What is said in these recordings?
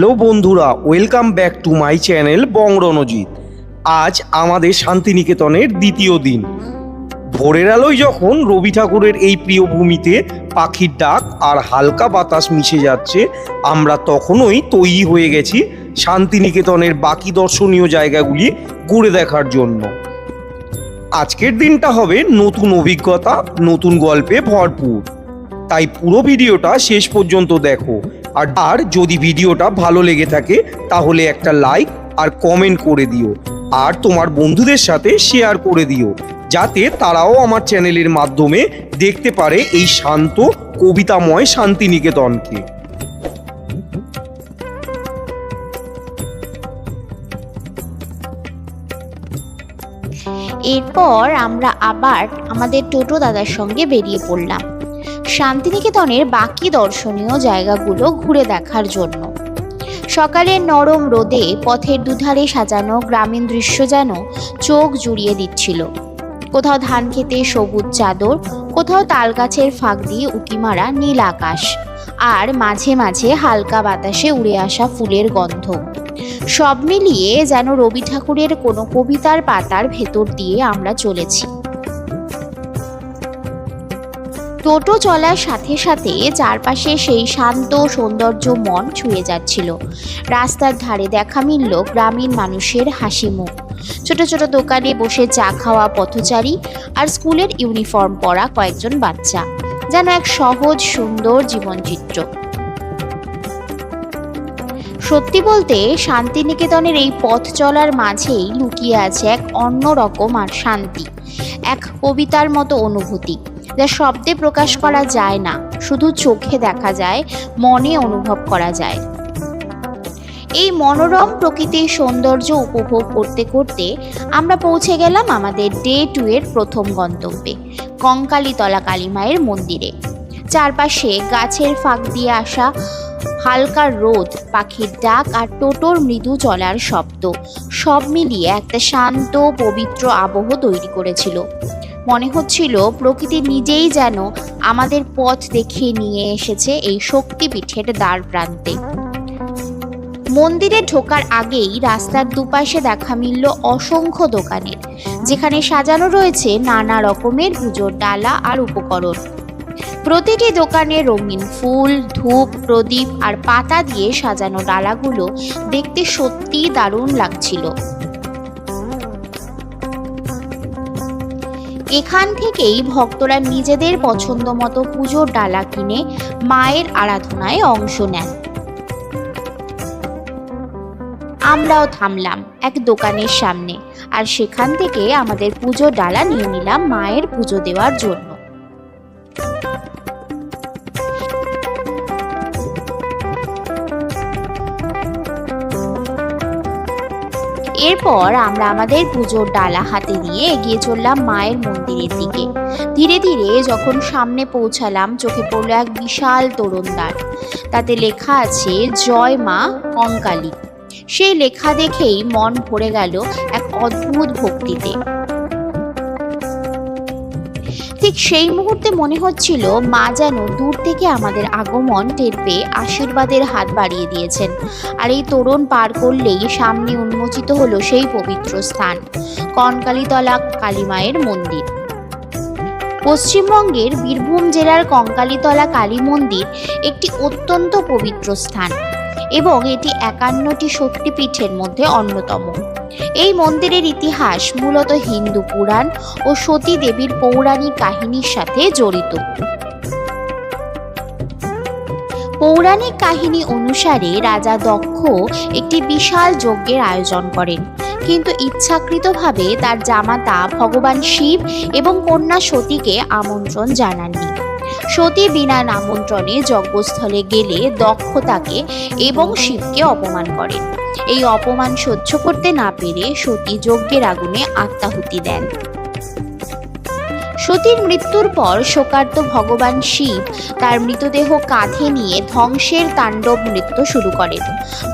Hello বন্ধুরা, welcome back to my channel Bong Ranjit. আজ আমাদের শান্তিনিকেতনের দ্বিতীয় দিন। ভোরের আলোয় যখন রবি ঠাকুরের এই প্রিয় ভূমিতে পাখির ডাক আর হালকা বাতাস মিশে যাচ্ছে, আমরা তখনই তৈরি হয়ে গেছি শান্তিনিকেতনের বাকি দর্শনীয় জায়গাগুলি ঘুরে দেখার জন্য। আজকের দিনটা হবে নতুন অভিজ্ঞতা, নতুন গল্পে ভরপুর। তাই পুরো ভিডিওটা শেষ পর্যন্ত দেখো। আর আর যদি ভিডিওটা ভালো লেগে থাকে, তাহলে একটা লাইক আর কমেন্ট করে দিও। আর তোমার বন্ধুদের সাথে শেয়ার করে দিও, যাতে তারাও আমার চ্যানেলের মাধ্যমে দেখতে পারে এই শান্ত, কবিতাময় শান্তিনিকেতনকে। এরপর আমরা আবার আমাদের টোটো দাদার সঙ্গে বেরিয়ে পড়লাম। শান্তিনিকেতনের বাকি দর্শনীয় জায়গাগুলো ঘুরে দেখার জন্য। সকালের নরম রোদে পথের দুধারে সাজানো গ্রামীণ দৃশ্য যেন চোখ জুড়িয়ে দিচ্ছিল। কোথাও ধান খেতে সবুজ চাদর, কোথাও তাল গাছের ফাঁক দিয়ে উকি মারা নীল আকাশ, আর মাঝে মাঝে হালকা বাতাসে উড়ে আসা ফুলের গন্ধ। সব মিলিয়ে যেন রবি ঠাকুরের কোনো কবিতার পাতার ভেতর দিয়ে আমরা চলেছি। টোটো চলার সাথে সাথে চারপাশে সেই শান্ত সৌন্দর্য মন ছুঁয়ে যাচ্ছিল। রাস্তার ধারে দেখা মিলল গ্রামীণ মানুষের হাসি মুখ। ছোট ছোট দোকানে বসে চা খাওয়া পথচারী আর স্কুলের ইউনিফর্ম পরা কয়েকজন বাচ্চা, যেন এক সহজ, সুন্দর জীবনচিত্র। সত্যি বলতে, শান্তিনিকেতনের এই পথ চলার মাঝেই লুকিয়ে আছে এক অন্যরকম আর শান্তি, এক কবিতার মতো অনুভূতি। যা শব্দে প্রকাশ করা যায় না, শুধু চোখে দেখা যায়, মনে অনুভব করা যায়। এই মনোরম প্রকৃতির সৌন্দর্য উপভোগ করতে করতে আমরা পৌঁছে গেলাম আমাদের ডে টু এর প্রথম গন্তব্যে, কঙ্কালীতলা কালীমায়ের মন্দিরে। চারপাশে গাছের ফাঁক দিয়ে আসা হালকা রোদ, পাখির ডাক আর টোটোর মৃদু চলার শব্দ, সব মিলিয়ে একটা শান্ত, পবিত্র আবহ তৈরি করেছিল। মনে হচ্ছিল প্রকৃতি নিজেই যেন আমাদের পথ দেখিয়ে নিয়ে এসেছে এই শক্তিপীঠের দ্বার প্রান্তে। মন্দিরে ঢোকার আগেই রাস্তার দুপাশে দেখা মিলল অসংখ্য দোকানের, যেখানে সাজানো রয়েছে নানা রকমের পুজোর ডালা আর উপকরণ। প্রতিটি দোকানে রঙিন ফুল, ধূপ, প্রদীপ আর পাতা দিয়ে সাজানো ডালাগুলো দেখতে সত্যিই দারুণ লাগছিল। এখান থেকেই ভক্তরা নিজেদের পছন্দ মতো পুজোর ডালা কিনে মায়ের আরাধনায় অংশ নেন। আমরাও থামলাম এক দোকানের সামনে আর সেখান থেকে আমাদের পুজো ডালা নিয়ে নিলাম মায়ের পুজো দেওয়ার জন্য। এরপর আমরা আমাদের পুজোর ডালা হাতে নিয়ে এগিয়ে চললাম মায়ের মন্দিরের দিকে। ধীরে ধীরে যখন সামনে পৌঁছালাম, চোখে পড়ল এক বিশাল তরুণদার তাতে লেখা আছে, জয় মা কঙ্কালী সেই লেখা দেখেই মন ভরে গেল এক অদ্ভুত ভক্তিতে। ঠিক সেই মুহূর্তে মনে হচ্ছিল মা যেন দূর থেকে আমাদের আগমন টের পেয়ে আশীর্বাদের হাত বাড়িয়ে দিয়েছেন। আর এই তরুণ পার করলেই সামনে উন্মোচিত হলো সেই পবিত্র স্থান, কনকালীতলা কালীমায়ের মন্দির। পশ্চিমবঙ্গের বীরভূম জেলার কঙ্কালীতলা কালী মন্দির একটি অত্যন্ত পবিত্র স্থান। এবং এটি একান্নটি শক্তিপীঠের মধ্যে অন্যতম। এই মন্দিরের ইতিহাস মূলত হিন্দু পুরাণ ও সতী দেবীর পৌরাণিক কাহিনীর সাথে জড়িত। পৌরাণিক কাহিনী অনুসারে রাজা দক্ষ একটি বিশাল যজ্ঞের আয়োজন করেন। কিন্তু ইচ্ছাকৃতভাবে তার জামাতা ভগবান শিব এবং কন্যা সতীকে আমন্ত্রণ জানাননি। সতী বিনা আমন্ত্রণে যজ্ঞস্থলে গেলে দক্ষতাকে এবং শিবকে অপমান করেন এই অপমান সহ্য করতে না পেরে সতী যজ্ঞের আগুনে আত্মাহুতি দেন। সতীর মৃত্যুর পর শোকার্ত ভগবান শিব তার মৃতদেহ কাঁধে নিয়ে ধ্বংসের তাণ্ডব নৃত্য শুরু করেন।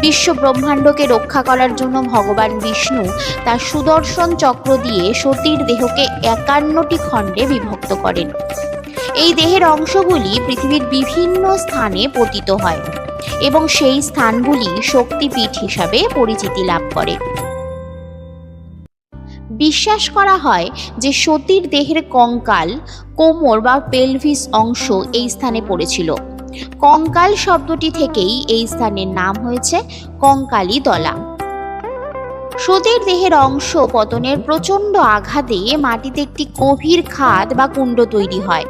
বিশ্ব ব্রহ্মাণ্ডকে রক্ষা করার জন্য ভগবান বিষ্ণু তার সুদর্শন চক্র দিয়ে সতীর দেহকে একান্নটি খণ্ডে বিভক্ত করেন। এই দেহের অংশগুলি পৃথিবীর বিভিন্ন স্থানে পতিত হয় এবং সেই স্থানগুলি শক্তিপীঠ হিসাবে পরিচিতি লাভ করে। বিশ্বাস করা হয় যে সতীর দেহের কঙ্কাল, কোমর বা পেলভিস অংশ এই স্থানে পড়েছিল। কঙ্কাল শব্দটি থেকেই এই স্থানের নাম হয়েছে কঙ্কালী তলা সতীর দেহের অংশ পতনের প্রচণ্ড আঘাতে মাটিতে একটি গভীর খাদ বা কুণ্ড তৈরি হয়,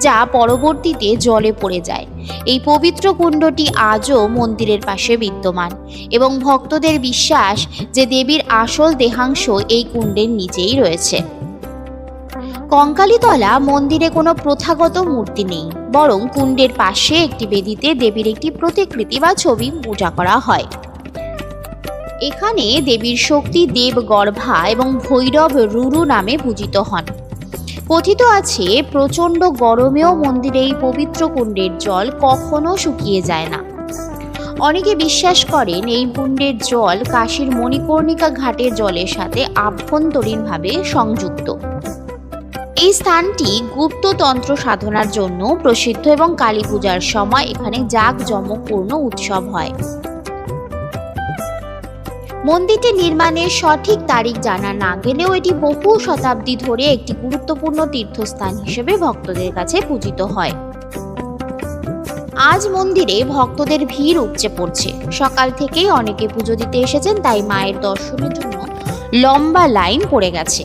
যা পরবর্তীতে জলে পড়ে যায়। এই পবিত্র কুণ্ডটি আজও মন্দিরের পাশে বিদ্যমান এবং ভক্তদের বিশ্বাস যে দেবীর আসল দেহাংশ এই কুণ্ডের নিচেই রয়েছে। কঙ্কালীতলা মন্দিরে কোনো প্রথাগত মূর্তি নেই, বরং কুণ্ডের পাশে একটি বেদিতে দেবীর একটি প্রতিকৃতি বা ছবি পূজা করা হয়। এখানে দেবীর শক্তি দেবগর্ভা এবং ভৈরব রুরু নামে পূজিত হন। কথিত আছে, প্রচণ্ড গরমেও মন্দিরে এই পবিত্র কুণ্ডের জল কখনো শুকিয়ে যায় না। অনেকে বিশ্বাস করেন এই কুণ্ডের জল কাশীর মণিকর্ণিকা ঘাটের জলের সাথে আভ্যন্তরীণভাবে সংযুক্ত। এই স্থানটি গুপ্ততন্ত্র সাধনার জন্য প্রসিদ্ধ এবং কালী পূজার সময় এখানে জাঁকজমকপূর্ণ উৎসব হয়। মন্দিরটি নির্মাণের সঠিক তারিখ জানা না গেলেও এটি বহু শতাব্দী ধরে একটি গুরুত্বপূর্ণ তীর্থস্থান হিসেবে ভক্তদের কাছে পূজিত হয়। আজ মন্দিরে ভক্তদের ভিড় উপচে পড়ছে। সকাল থেকেই অনেকে পুজো দিতে এসেছেন, তাই মায়ের দর্শনের জন্য লম্বা লাইন পড়ে গেছে।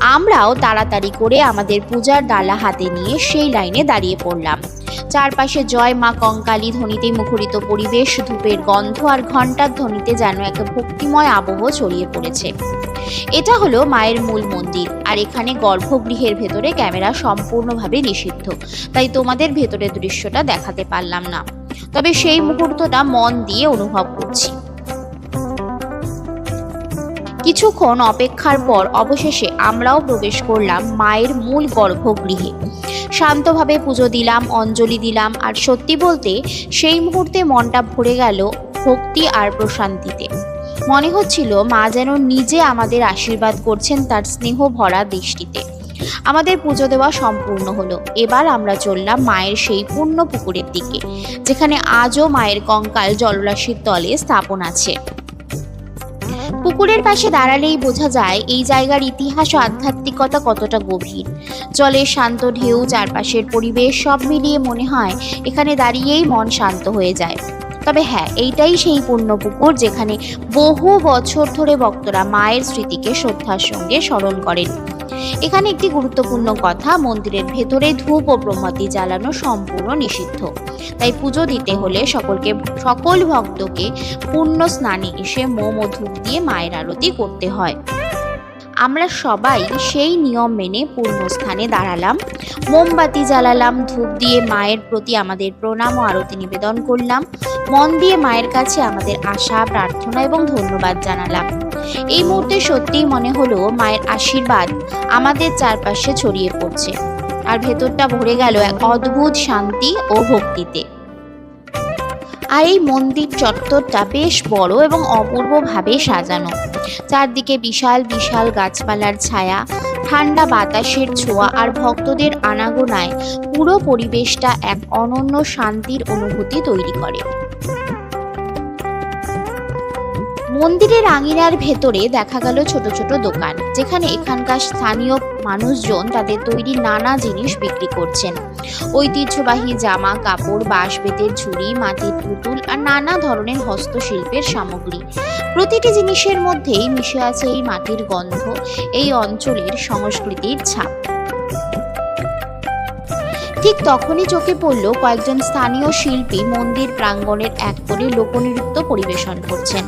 আমরাও তাড়াতাড়ি করে আমাদের পূজার ডালা হাতে নিয়ে সেই লাইনে দাঁড়িয়ে পড়লাম। চারপাশে জয় মা কঙ্কালী ধ্বনিতে মুখরিত পরিবেশ, ধূপের গন্ধ আর ঘণ্টার ধ্বনিতে যেন এক ভক্তিময় আবহ ছড়িয়ে পড়েছে। এটা হলো মায়ের মূল মন্দির, আর এখানে গর্ভগৃহের ভেতরে ক্যামেরা সম্পূর্ণভাবে নিষিদ্ধ। তাই তোমাদের ভেতরের দৃশ্যটা দেখাতে পারলাম না। তবে সেই মুহূর্তটা মন দিয়ে অনুভব করছি। কিছুক্ষণ অপেক্ষার পর অবশেষে আমরাও প্রবেশ করলাম মায়ের মূল গর্ভগৃহে। শান্তভাবে পুজো দিলাম, অঞ্জলি দিলাম, আর সত্যি বলতে সেই মুহূর্তে মনটা ভরে গেল ভক্তি আর প্রশান্তিতে। মনে হচ্ছিল মা যেন নিজে আমাদের আশীর্বাদ করছেন তার স্নেহ ভরা দৃষ্টিতে। আমাদের পুজো দেওয়া সম্পূর্ণ হলো। এবার আমরা চললাম মায়ের সেই পূর্ণ পুকুরের দিকে, যেখানে আজও মায়ের কঙ্কাল জলরাশির তলে স্থাপন আছে। পুকুরের পাশে দাঁড়ালেই বোঝা যায় এই জায়গার ইতিহাস ও আধ্যাত্মিকতা কতটা গভীর। জলের শান্ত ঢেউ, চারপাশের পরিবেশ সব মিলিয়ে মনে হয় এখানে দাঁড়িয়েই মন শান্ত হয়ে যায়। তবে হ্যাঁ এইটাই সেই পূর্ণ পুকুর যেখানে বহু বছর ধরে ভক্তরা মায়ের স্মৃতিকে শ্রদ্ধার সঙ্গে স্মরণ করেন। এখানে একটি গুরুত্বপূর্ণ কথা, মন্দিরের ভেতরে ধূপ ও প্রমতি জ্বালানো সম্পূর্ণ নিষিদ্ধ। তাই পুজো দিতে হলে সকলকে, সকল ভক্তকে পূর্ণ স্নানে এসে মোম ও ধূপ দিয়ে মায়ের আরতি করতে হয়। আমরা সবাই সেই নিয়ম মেনে পূর্ণ স্থানে দাঁড়ালাম। মোমবাতি জ্বালালাম, ধূপ দিয়ে মায়ের প্রতি আমাদের প্রণাম ও আরতি নিবেদন করলাম। মন দিয়ে মায়ের কাছে আমাদের আশা, প্রার্থনা এবং ধন্যবাদ জানালাম। এই মুহূর্তে সত্যিই মনে হলো মায়ের আশীর্বাদ আমাদের চারপাশে ছড়িয়ে পড়ছে। আর ভেতরটা ভরে গেল এক অদ্ভুত শান্তি ও ভক্তিতে। আর এই মন্দির চত্বরটা বেশ বড় এবং অপূর্বভাবে সাজানো। চারদিকে বিশাল বিশাল গাছপালার ছায়া, ঠান্ডা বাতাসের ছোঁয়া আর ভক্তদের আনাগোনায় পুরো পরিবেশটা এক অনন্য শান্তির অনুভূতি তৈরি করে। মন্দিরের আঙিনার ভেতরে দেখা গেল ছোট ছোট দোকান, যেখানে এখানকার স্থানীয় মানুষজন তাদের তৈরি নানা জিনিস বিক্রি করছেন। ঐতিহ্যবাহী জামা, কাপড় বাঁশ বেতের ঝুড়ি, মাটির পুতুল আর নানা ধরনের হস্তশিল্পের সামগ্রী। প্রতিটি জিনিসের মধ্যেই মিশে আছে এই মাটির গন্ধ, এই অঞ্চলের সংস্কৃতির ছাপ। ঠিক তখনই চোখে পড়ল কয়েকজন স্থানীয় শিল্পী মন্দির প্রাঙ্গণের এক করে লোকনৃত্য পরিবেশন করছেন।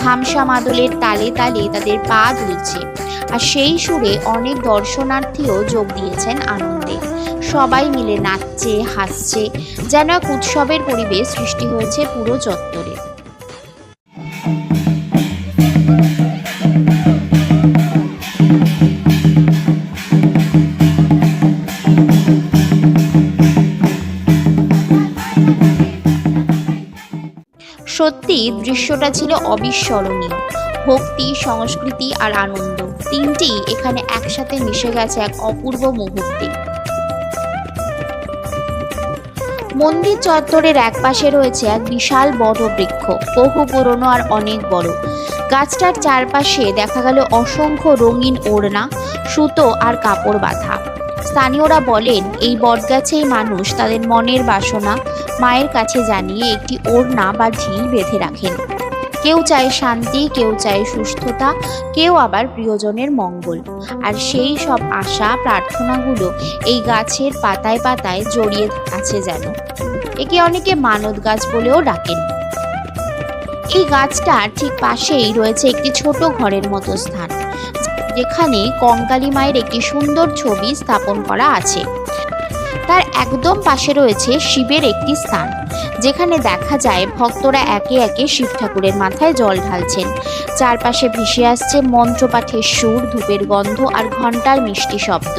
খামসা মাদলের তালে তালে তাদের পা দুলছে। আর সেই সুরে অনেক দর্শনার্থীও যোগ দিয়েছেন আনন্দে। সবাই মিলে নাচছে, হাসছে, যেন এক উৎসবের পরিবেশ সৃষ্টি হয়েছে পুরো চত্বরে। সত্যি দৃশ্যটা ছিল অবিস্মরণীয়। ভক্তি, সংস্কৃতি আর আনন্দ তিনটি এখানে একসাথে মিশে গেছে এক অপূর্ব মুহূর্তে। মন্দির চত্বরের একপাশে রয়েছে এক বিশাল বড় বৃক্ষ, বহু পুরনো আর অনেক বড়। গাছটার চারপাশে দেখা গেল অসংখ্য রঙিন ওড়না, সুতো আর কাপড় বাঁধা। স্থানীয়রা বলেন, এই বটগাছেই মানুষ তাদের মনের বাসনা মায়ের কাছে জানিয়ে একটি ওড়না বা ঝিল বেঁধে রাখেন। কেউ চায় শান্তি, কেউ চায় সুস্থতা, কেউ আবার প্রিয়জনের মঙ্গল। আর সেই সব আশা, প্রার্থনাগুলো এই গাছের পাতায় পাতায় জড়িয়ে আছে যেন। একে অনেকে মানত গাছ বলেও ডাকেন। এই গাছটার ঠিক পাশেই রয়েছে একটি ছোট ঘরের মতো স্থান, যেখানে কঙ্কালী মায়ের একটি সুন্দর ছবি স্থাপন করা আছে। তার একদম পাশে রয়েছে শিবের একটি স্থান, যেখানে দেখা যায় ভক্তরা একে একে শিব ঠাকুরের মাথায় জল ঢালছেন। চারপাশে ভেসে আসছে মন্ত্রপাঠের সুর, ধূপের গন্ধ আর ঘণ্টার মিষ্টি শব্দ।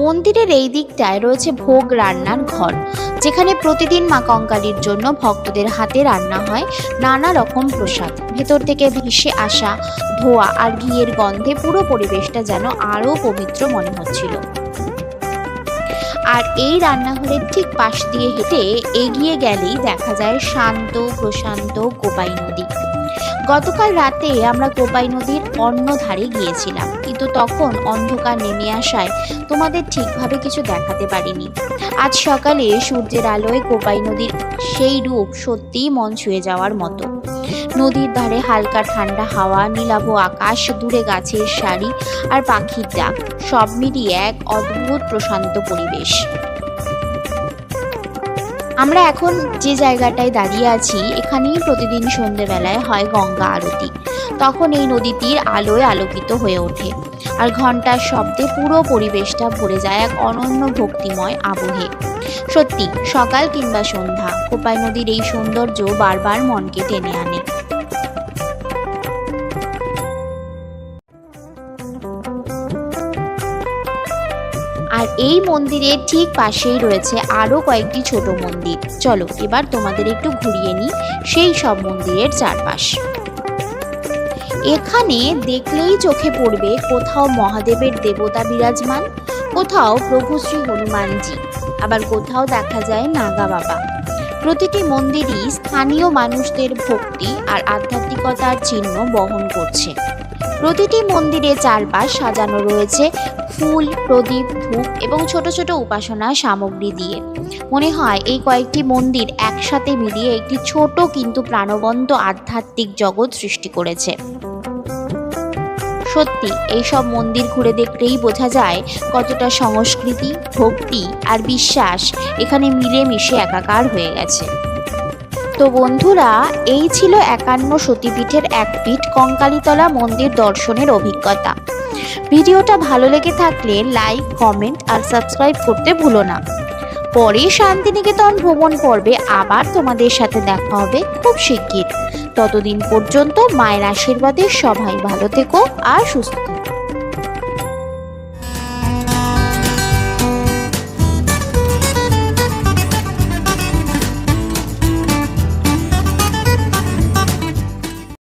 মন্দিরের এই দিকটায় রয়েছে ভোগ রান্নার ঘর, যেখানে প্রতিদিন মা কঙ্কালীর জন্য ভক্তদের হাতে রান্না হয় নানা রকম প্রসাদ। ভেতর থেকে ভেসে আসা ধোয়া আর ঘিয়ের গন্ধে পুরো পরিবেশটা যেন আরও পবিত্র মনে হচ্ছিল। আর এই রান্নাঘরের ঠিক পাশ দিয়ে হেঁটে এগিয়ে গেলেই দেখা যায় শান্ত, প্রশান্ত কোপাই নদী। গতকাল রাতে আমরা কোপাই নদীর অন্য ধারে গিয়েছিলাম, কিন্তু তখন অন্ধকার নেমে আসায় তোমাদের ঠিকভাবে কিছু দেখাতে পারিনি। আজ সকালে সূর্যের আলোয় কোপাই নদীর সেই রূপ সত্যিই মন ছুঁয়ে যাওয়ার মতো। নদীর ধারে হালকা ঠান্ডা হাওয়া নীলাব আকাশ, দূরে গাছের সারি আর পাখির ডাক, সব মিলিয়ে এক অদ্ভুত প্রশান্ত পরিবেশ। আমরা এখন যে জায়গাটায় দাঁড়িয়ে আছি, এখানেই প্রতিদিন সন্ধেবেলায় হয় গঙ্গা আরতি। তখন এই নদীটির আলোয় আলোকিত হয়ে ওঠে। আর ঘণ্টার শব্দে পুরো পরিবেশটা ভরে যায় এক অনন্য ভক্তিময় আবহে। সত্যি, সকাল কিংবা সন্ধ্যা, কোপাই নদীর এই সৌন্দর্য বারবার মনকে টেনে আনে। এই মন্দিরের ঠিক পাশেই রয়েছে আরও কয়েকটি ছোট মন্দির। চলো, এবার তোমাদের একটু ঘুরিয়ে নিই সেই সব মন্দিরের চারপাশ। এখানে দেখলেই চোখে পড়বে কোথাও মহাদেবের দেবতা বিরাজমান, কোথাও প্রভু শ্রী হনুমানজি, আবার কোথাও দেখা যায় নাগা বাবা। প্রতিটি মন্দিরই স্থানীয় মানুষদের ভক্তি আর আধ্যাত্মিকতার চিহ্ন বহন করছে। প্রতিটি মন্দিরে চারপাশ সাজানো রয়েছে ফুল, প্রদীপ, ধূপ এবং ছোট ছোট উপাসনা সামগ্রী দিয়ে। মনে হয় এই কয়েকটি মন্দির একসাথে মিলিয়ে একটি ছোট কিন্তু প্রাণবন্ত আধ্যাত্মিক জগৎ সৃষ্টি করেছে। সত্যি, এইসব মন্দির ঘুরে দেখলেই বোঝা যায় কতটা সংস্কৃতি, ভক্তি আর বিশ্বাস এখানে মিলেমিশে একাকার হয়ে গেছে। তো বন্ধুরা, এই ছিল একান্ন সতীপীঠের এক পীঠ কঙ্কালীতলা মন্দির দর্শনের অভিজ্ঞতা। ভিডিওটা ভালো লেগে থাকলে লাইক, কমেন্ট আর সাবস্ক্রাইব করতে ভুলো না। পরে শান্তিনিকেতন ভ্রমণ পর্বে আবার তোমাদের সাথে দেখা হবে খুব শিগগির। ততদিন পর্যন্ত মায়ের আশীর্বাদে সবাই ভালো থেকো আর সুস্থ